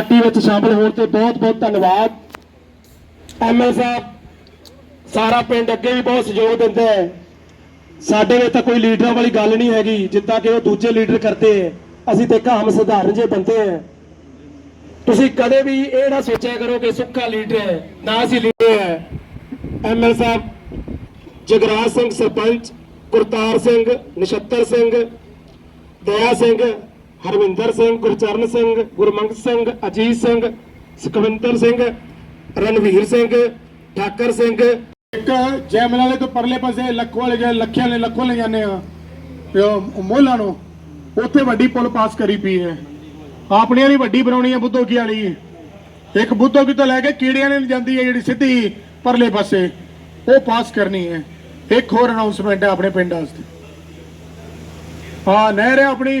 Party ਵਿੱਚ ਸ਼ਾਮਲ ਹੋਣ ਤੇ ਬਹੁਤ ਬਹੁਤ ਧੰਨਵਾਦ। ਐਮਐਲ ਸਾਹਿਬ, ਸਾਰਾ ਪਿੰਡ ਅੱਗੇ ਵੀ ਬਹੁਤ ਸਹਿਯੋਗ ਦਿੰਦਾ ਹੈ। ਸਾਡੇ ਵਿੱਚ ਤਾਂ ਕੋਈ ਲੀਡਰਾਂ ਵਾਲੀ ਗੱਲ ਨਹੀਂ ਹੈਗੀ, ਜਿੱਦਾਂ ਕਿ ਉਹ ਦੂਜੇ ਲੀਡਰ ਕਰਦੇ ਹੈ। ਅਸੀਂ ਤੇ ਇੱਕ ਸਧਾਰਨ ਜਿਹੇ ਬੰਦੇ ਹੈ। ਤੁਸੀਂ ਕਦੇ ਵੀ ਇਹ ਨਾ ਸੋਚਿਆ ਕਰੋ ਕਿ ਸੁੱਕਾ ਲੀਡਰ ਹੈ, ਨਾ ਅਸੀਂ ਲੀਡਰ ਹੈ। ਐਮਐਲ ਸਾਹਿਬ, ਜਗਰਾਜ ਸਿੰਘ ਸਰਪੰਚ, ਗੁਰਤਾਰ ਸਿੰਘ, ਨਛੱਤਰ ਸਿੰਘ, ਦਇਆ ਸਿੰਘ ਹਰਵਿੰਦਰ ਸਿੰਘ, ਗੁਰਚਰਨ ਸਿੰਘ, ਗੁਰਮੰਗ ਸਿੰਘ, ਅਜੀਤ ਸਿੰਘ, ਸੁਖਵਿੰਦਰ ਸਿੰਘ, ਰਣਵੀਰ ਸਿੰਘ, ਠਾਕਰ ਸਿੰਘ। ਇੱਕ ਜੈਮਲ ਵਾਲੇ ਤੋਂ ਪਰਲੇ ਪਾਸੇ ਲੱਖੋ ਵਾਲੇ ਗਏ ਲੱਖਿਆਂ ਨੇ ਲੱਖੋਂ ਲੈ ਜਾਂਦੇ ਆ, ਤੇ ਮੋਹਲਾ ਨੂੰ ਉੱਥੇ ਵੱਡੀ ਪੁਲ ਪਾਸ ਕਰੀ ਪਈ ਹੈ। ਆਪਣੀਆਂ ਦੀ ਵੱਡੀ ਬਣਾਉਣੀ ਹੈ ਬੁੱਧੋ ਕੀ ਵਾਲੀ। ਇੱਕ ਬੁੱਧੋ ਕੀ ਤੋਂ ਲੈ ਕੇ ਕੀੜਿਆਂ ਨੇ ਜਾਂਦੀ ਹੈ ਜਿਹੜੀ ਸਿੱਧੀ ਪਰਲੇ ਪਾਸੇ, ਉਹ ਪਾਸ ਕਰਨੀ ਹੈ। ਇੱਕ ਹੋਰ ਅਨਾਉਂਸਮੈਂਟ ਹੈ ਆਪਣੇ ਪਿੰਡ ਵਾਸਤੇ। ਹਾਂ ਨਹਿਰ ਹੈ ਆਪਣੀ।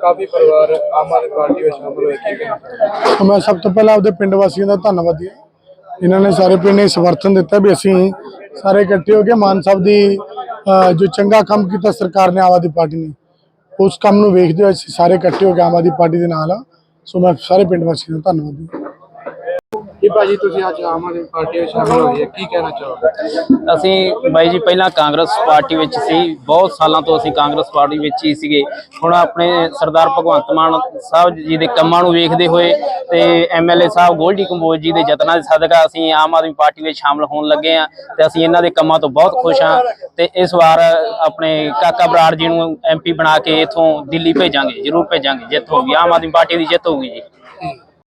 ਕਾਫੀ ਪਰਿਵਾਰ ਆਮ ਆਦਮੀ ਪਾਰਟੀ ਵਿੱਚ ਸ਼ਾਮਲ ਹੋਏ, ਕੀ ਕਹਿਣਾ? ਤਾਂ ਮੈਂ ਸਭ ਤੋਂ ਪਹਿਲਾਂ ਆਪਦੇ ਪਿੰਡ ਵਾਸੀਆਂ ਦਾ ਧੰਨਵਾਦੀ ਹਾਂ। ਇਹਨਾਂ ਨੇ ਸਾਰੇ ਪਿੰਡ ਨੇ ਸਮਰਥਨ ਦਿੱਤਾ ਵੀ ਅਸੀਂ ਸਾਰੇ ਇਕੱਠੇ ਹੋ ਕੇ ਮਾਨ ਸਾਹਿਬ ਦੀ ਜੋ ਚੰਗਾ ਕੰਮ ਕੀਤਾ ਸਰਕਾਰ ਨੇ ਆਮ ਆਦਮੀ ਪਾਰਟੀ ਨੇ, ਉਸ ਕੰਮ ਨੂੰ ਵੇਖਦੇ ਹੋਏ ਅਸੀਂ ਸਾਰੇ ਇਕੱਠੇ ਹੋ ਕੇ ਆਮ ਆਦਮੀ ਪਾਰਟੀ ਦੇ ਨਾਲ ਸੋ ਮੈਂ ਸਾਰੇ ਪਿੰਡ ਵਾਸੀਆਂ ਦਾ ਧੰਨਵਾਦੀ ਹਾਂ। ਜੀ ਭਾਜੀ ਤੁਸੀਂ ਅੱਜ ਆਮ ਆਦਮੀ ਪਾਰਟੀ ਵਿੱਚ ਸ਼ਾਮਲ ਹੋਏ ਕੀ ਕਹਿਣਾ ਚਾਹੋਗੇ? ਅਸੀਂ ਬਾਈ ਜੀ, ਪਹਿਲਾਂ ਕਾਂਗਰਸ ਪਾਰਟੀ ਵਿੱਚ ਸੀ, ਬਹੁਤ ਸਾਲਾਂ ਤੋਂ ਅਸੀਂ ਕਾਂਗਰਸ ਪਾਰਟੀ ਵਿੱਚ ਹੀ ਸੀਗੇ। ਹੁਣ ਆਪਣੇ ਸਰਦਾਰ ਭਗਵੰਤ ਮਾਨ ਸਾਹਿਬ ਜੀ ਦੇ ਕੰਮਾਂ ਨੂੰ ਵੇਖਦੇ ਹੋਏ ਤੇ ਐਮਐਲਏ ਸਾਹਿਬ ਗੋਲਡੀ ਕੰਬੋਜ ਜੀ ਦੇ ਯਤਨਾਂ ਦੇ ਸਦਕਾ ਅਸੀਂ ਆਮ ਆਦਮੀ ਪਾਰਟੀ ਵਿੱਚ ਸ਼ਾਮਲ ਹੋਣ ਲੱਗੇ ਆ ਤੇ ਅਸੀਂ ਇਹਨਾਂ ਦੇ ਕੰਮਾਂ ਤੋਂ ਬਹੁਤ ਖੁਸ਼ ਹਾਂ ਤੇ ਇਸ ਵਾਰ ਆਪਣੇ ਕਾਕਾ ਬਰਾੜ ਜੀ ਨੂੰ ਐਮਪੀ ਬਣਾ ਕੇ ਇਥੋਂ ਦਿੱਲੀ ਭੇਜਾਂਗੇ, ਜ਼ਰੂਰ ਭੇਜਾਂਗੇ, ਜਿੱਤ ਹੋਊਗੀ, ਆਮ ਆਦਮੀ ਪਾਰਟੀ ਦੀ ਜਿੱਤ ਹੋਊਗੀ ਜੀ।